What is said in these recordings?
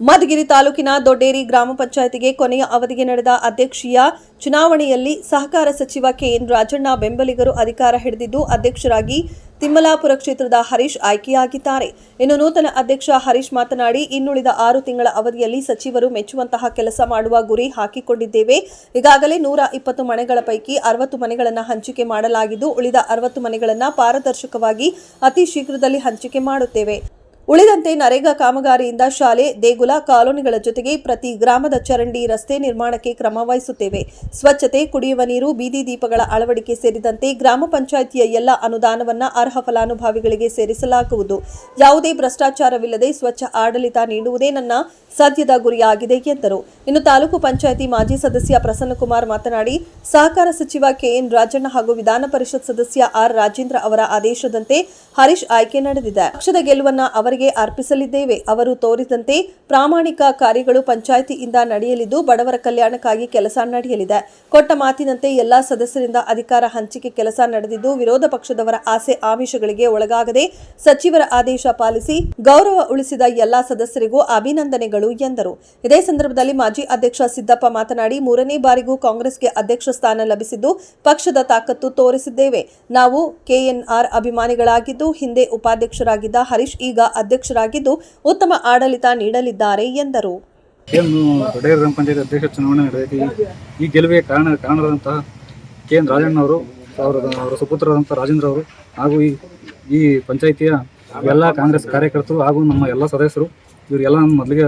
ಮಧುಗಿರಿ ತಾಲೂಕಿನ ದೊಡ್ಡೇರಿ ಗ್ರಾಮ ಪಂಚಾಯತಿಗೆ ಕೊನೆಯ ಅವಧಿಗೆ ನಡೆದ ಅಧ್ಯಕ್ಷೀಯ ಚುನಾವಣೆಯಲ್ಲಿ ಸಹಕಾರ ಸಚಿವ ಕೆಎನ್ ರಾಜಣ್ಣ ಬೆಂಬಲಿಗರು ಅಧಿಕಾರ ಹಿಡಿದಿದ್ದು, ಅಧ್ಯಕ್ಷರಾಗಿ ತಿಮ್ಮಲಾಪುರ ಕ್ಷೇತ್ರದ ಹರೀಶ್ ಆಯ್ಕೆಯಾಗಿದ್ದಾರೆ. ಇನ್ನು ನೂತನ ಅಧ್ಯಕ್ಷ ಹರೀಶ್ ಮಾತನಾಡಿ, ಇನ್ನುಳಿದ ಆರು ತಿಂಗಳ ಅವಧಿಯಲ್ಲಿ ಸಚಿವರು ಮೆಚ್ಚುವಂತಹ ಕೆಲಸ ಮಾಡುವ ಗುರಿ ಹಾಕಿಕೊಂಡಿದ್ದೇವೆ. ಈಗಾಗಲೇ ನೂರ ಇಪ್ಪತ್ತು ಮನೆಗಳ ಪೈಕಿ ಅರವತ್ತು ಮನೆಗಳನ್ನು ಹಂಚಿಕೆ ಮಾಡಲಾಗಿದ್ದು, ಉಳಿದ ಅರವತ್ತು ಮನೆಗಳನ್ನು ಪಾರದರ್ಶಕವಾಗಿ ಅತಿ ಶೀಘ್ರದಲ್ಲಿ ಹಂಚಿಕೆ ಮಾಡುತ್ತೇವೆ. ಉಳಿದಂತೆ ನರೇಗಾ ಕಾಮಗಾರಿಯಿಂದ ಶಾಲೆ, ದೇಗುಲ ಕಾಲೋನಿಗಳ ಜೊತೆಗೆ ಪ್ರತಿ ಗ್ರಾಮದ ಚರಂಡಿ, ರಸ್ತೆ ನಿರ್ಮಾಣಕ್ಕೆ ಕ್ರಮ ವಹಿಸುತ್ತೇವೆ. ಸ್ವಚ್ಛತೆ, ಕುಡಿಯುವ ನೀರು, ಬೀದಿ ದೀಪಗಳ ಅಳವಡಿಕೆ ಸೇರಿದಂತೆ ಗ್ರಾಮ ಪಂಚಾಯಿತಿಯ ಎಲ್ಲ ಅನುದಾನವನ್ನ ಅರ್ಹ ಫಲಾನುಭವಿಗಳಿಗೆ ಸೇರಿಸಲಾಗುವುದು. ಯಾವುದೇ ಭ್ರಷ್ಟಾಚಾರವಿಲ್ಲದೆ ಸ್ವಚ್ಛ ಆಡಳಿತ ನೀಡುವುದೇ ನನ್ನ ಸದ್ಯದ ಗುರಿಯಾಗಿದೆ ಎಂದರು. ಇನ್ನು ತಾಲೂಕು ಪಂಚಾಯಿತಿ ಮಾಜಿ ಸದಸ್ಯ ಪ್ರಸನ್ನಕುಮಾರ್ ಮಾತನಾಡಿ, ಸಹಕಾರ ಸಚಿವ ಕೆಎನ್ ರಾಜಣ್ಣ ಹಾಗೂ ವಿಧಾನ ಪರಿಷತ್ ಸದಸ್ಯ ಆರ್ ರಾಜೇಂದ್ರ ಅವರ ಆದೇಶದಂತೆ ಹರೀಶ್ ಆಯ್ಕೆ ನಡೆದಿದೆ. ಪಕ್ಷದ ಗೆಲುವನ್ನ ಅವರಿಗೆ ಅರ್ಪಿಸಲಿದ್ದೇವೆ. ಅವರು ತೋರಿದಂತೆ ಪ್ರಾಮಾಣಿಕ ಕಾರ್ಯಗಳು ಪಂಚಾಯಿತಿಯಿಂದ ನಡೆಯಲಿದ್ದು, ಬಡವರ ಕಲ್ಯಾಣಕ್ಕಾಗಿ ಕೆಲಸ ನಡೆಯಲಿದೆ. ಕೊಟ್ಟ ಮಾತಿನಂತೆ ಎಲ್ಲಾ ಸದಸ್ಯರಿಂದ ಅಧಿಕಾರ ಹಂಚಿಕೆ ಕೆಲಸ ನಡೆದಿದ್ದು, ವಿರೋಧ ಪಕ್ಷದವರ ಆಸೆ ಆಮಿಷಗಳಿಗೆ ಒಳಗಾಗದೆ ಸಚಿವರ ಆದೇಶ ಪಾಲಿಸಿ ಗೌರವ ಉಳಿಸಿದ ಎಲ್ಲಾ ಸದಸ್ಯರಿಗೂ ಅಭಿನಂದನೆಗಳು ಎಂದರು. ಇದೇ ಸಂದರ್ಭದಲ್ಲಿ ಮಾಜಿ ಅಧ್ಯಕ್ಷ ಸಿದ್ದಪ್ಪ ಮಾತನಾಡಿ, ಮೂರನೇ ಬಾರಿಗೂ ಕಾಂಗ್ರೆಸ್ಗೆ ಅಧ್ಯಕ್ಷ ಸ್ಥಾನ ಲಭಿಸಿದ್ದು, ಪಕ್ಷದ ತಾಕತ್ತು ತೋರಿಸಿದ್ದೇವೆ. ನಾವು ಕೆಎನ್ಆರ್ ಅಭಿಮಾನಿಗಳಾಗಿದ್ದು, ಹಿಂದೆ ಉಪಾಧ್ಯಕ್ಷರಾಗಿದ್ದ ಹರೀಶ್ ಈಗ ಅಧ್ಯಕ್ಷರಾಗಿದ್ದು ಉತ್ತಮ ಆಡಳಿತ ನೀಡಲಿದ್ದಾರೆ ಎಂದರು. ಗ್ರಾಮ ಪಂಚಾಯತ್ ಅಧ್ಯಕ್ಷ ಚುನಾವಣೆ ನಡೆದೈತಿ ಈ ಗೆಲುವಿಗೆ ಕಾರಣ ಕಾರಣರಾದಂತಹ ಕೆ ಎನ್ ಅವರ ಅವರ ಸುಪುತ್ರರಾದಂಥ ರಾಜೇಂದ್ರ ಅವರು ಹಾಗೂ ಈ ಈ ಪಂಚಾಯಿತಿಯ ಎಲ್ಲ ಕಾಂಗ್ರೆಸ್ ಕಾರ್ಯಕರ್ತರು ಹಾಗೂ ನಮ್ಮ ಎಲ್ಲ ಸದಸ್ಯರು ಇವರಿಗೆಲ್ಲ ನಾನು ಮೊದಲಿಗೆ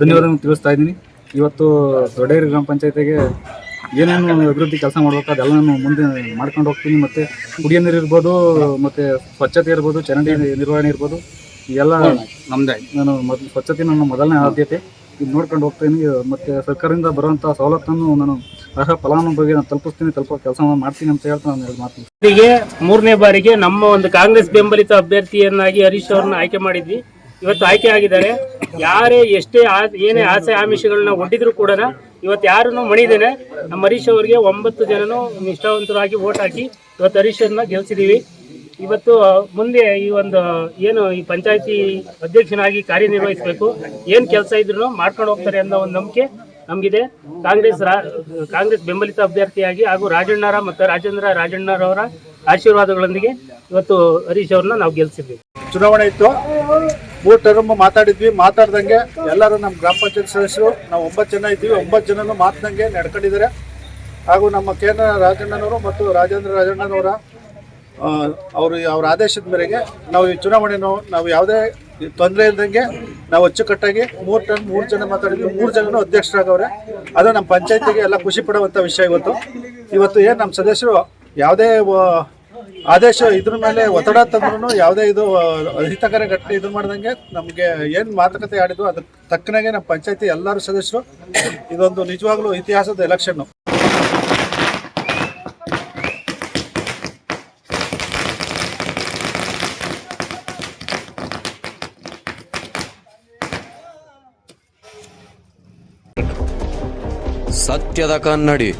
ಧನ್ಯವಾದವನ್ನು ತಿಳಿಸ್ತಾ ಇದ್ದೀನಿ. ಇವತ್ತು ದೊಡ್ಡೇರಿ ಗ್ರಾಮ ಪಂಚಾಯತಿಗೆ ಏನೇನು ಅಭಿವೃದ್ಧಿ ಕೆಲಸ ಮಾಡಬೇಕು ಅದೆಲ್ಲ ನಾನು ಮುಂದೆ ಮಾಡ್ಕೊಂಡು ಹೋಗ್ತೀನಿ. ಮತ್ತು ಕುಡಿಯ ನೀರು ಇರ್ಬೋದು, ಮತ್ತು ಸ್ವಚ್ಛತೆ ಇರ್ಬೋದು, ಚರಂಡಿ ನಿರ್ವಹಣೆ ಇರ್ಬೋದು ಇವೆಲ್ಲ ನಮ್ಮದೇ ನಾನು ಮೊದಲು ಸ್ವಚ್ಛತೆ ನನ್ನ ಮೊದಲನೇ ಆದ್ಯತೆ. ಇದು ನೋಡ್ಕೊಂಡು ಹೋಗ್ತೀನಿ. ಮತ್ತು ಸರ್ಕಾರದಿಂದ ಬರುವಂಥ ಸವಲತ್ತನ್ನು ನಾನು ಅರ್ಹ ಫಲಾನುಭವಿಗೆ ನಾನು ತಲುಪಿಸ್ತೀನಿ ತಲುಪೋ ಕೆಲಸ ಮಾಡ್ತೀನಿ ಅಂತ ಹೇಳ್ತಾ ನಾನು ಎರಡು ಮಾತು ಇವರಿಗೆ ಮೂರನೇ ಬಾರಿಗೆ ನಮ್ಮ ಒಂದು ಕಾಂಗ್ರೆಸ್ ಬೆಂಬಲಿತ ಅಭ್ಯರ್ಥಿಯನ್ನಾಗಿ ಹರೀಶ್ ಅವ್ರನ್ನ ಆಯ್ಕೆ ಮಾಡಿದ್ವಿ. ಇವತ್ತು ಆಯ್ಕೆ ಆಗಿದ್ದಾರೆ. ಯಾರೇ ಎಷ್ಟೇ ಆ- ಏನೇ ಆಸೆ ಆಮಿಷಗಳನ್ನ ಒಡ್ಡಿದ್ರು ಕೂಡ ಇವತ್ತು ಯಾರನ್ನು ಮಣಿದೇನೆ ನಮ್ಮ ಹರೀಶ್ ಅವರಿಗೆ ಒಂಬತ್ತು ಜನನು ನಿಷ್ಠಾವಂತರಾಗಿ ಓಟ್ ಹಾಕಿ ಇವತ್ತು ಹರೀಶ್ ಅವ್ರನ್ನ ಗೆಲ್ಸಿದೀವಿ. ಇವತ್ತು ಮುಂದೆ ಈ ಒಂದು, ಏನು ಈ ಪಂಚಾಯತಿ ಅಧ್ಯಕ್ಷನಾಗಿ ಕಾರ್ಯನಿರ್ವಹಿಸಬೇಕು, ಏನು ಕೆಲಸ ಇದ್ರು ಮಾಡ್ಕೊಂಡು ಹೋಗ್ತಾರೆ ಅನ್ನೋ ಒಂದು ನಂಬಿಕೆ ನಮಗಿದೆ. ಕಾಂಗ್ರೆಸ್ ಕಾಂಗ್ರೆಸ್ ಬೆಂಬಲಿತ ಅಭ್ಯರ್ಥಿಯಾಗಿ ಹಾಗೂ ರಾಜಣ್ಣರ ಮತ್ತು ರಾಜೇಂದ್ರ ರಾಜಣ್ಣರವರ ಆಶೀರ್ವಾದಗಳೊಂದಿಗೆ ಇವತ್ತು ಹರೀಶ್ ಅವ್ರನ್ನ ನಾವು ಗೆಲ್ಸಿದ್ವಿ. ಚುನಾವಣೆ ಇತ್ತು. ಮೂರು ಟರ್ಮ್ ಮಾತಾಡಿದ್ವಿ. ಮಾತಾಡ್ದಂಗೆ ಎಲ್ಲರೂ ನಮ್ಮ ಗ್ರಾಮ ಪಂಚಾಯತ್ ಸದಸ್ಯರು, ನಾವು ಒಂಬತ್ತು ಜನ ಇದ್ವಿ ಒಂಬತ್ತು ಜನನು ಮಾತಿನಂಗೆ ನಡ್ಕೊಂಡಿದ್ದಾರೆ. ಹಾಗೂ ನಮ್ಮ ಕೇಂದ್ರ ರಾಜಣ್ಣನವರು ಮತ್ತು ರಾಜೇಂದ್ರ ರಾಜಣ್ಣನವರ ಅವರು ಅವ್ರ ಆದೇಶದ ಮೇರೆಗೆ ನಾವು ಈ ಚುನಾವಣೆ ನಾವು ಯಾವುದೇ ತೊಂದರೆ ಇಲ್ದಂಗೆ ನಾವು ಅಚ್ಚುಕಟ್ಟಾಗಿ ಮೂರು ಟನ್, ಮೂರು ಜನ ಮಾತಾಡಿದ್ವಿ ಮೂರು ಜನನು ಅಧ್ಯಕ್ಷರಾಗವ್ರೆ. ಅದು ನಮ್ಮ ಪಂಚಾಯತಿಗೆ ಎಲ್ಲ ಖುಷಿ ಪಡುವಂಥ ವಿಷಯ ಇವತ್ತು. ಇವತ್ತು ಏನು ನಮ್ಮ ಸದಸ್ಯರು ಯಾವುದೇ ಆದೇಶ ಇದ್ರ ಮೇಲೆ ಒತ್ತಡ ತಂದ್ರು ಯಾವುದೇ ಇದು ಅಹಿತಕರ ಘಟನೆ ಇದು ಮಾಡ್ದಂಗೆ ನಮಗೆ ಏನು ಮಾತುಕತೆ ಆಡಿದ್ವು ಅದಕ್ಕೆ ತಕ್ಕನಾಗೆ ನಮ್ಮ ಪಂಚಾಯತಿ ಎಲ್ಲರೂ ಸದಸ್ಯರು ಇದೊಂದು ನಿಜವಾಗ್ಲೂ ಇತಿಹಾಸದ ಎಲೆಕ್ಷನ್ನು ಸತ್ಯದ ಕನ್ನಡಿ.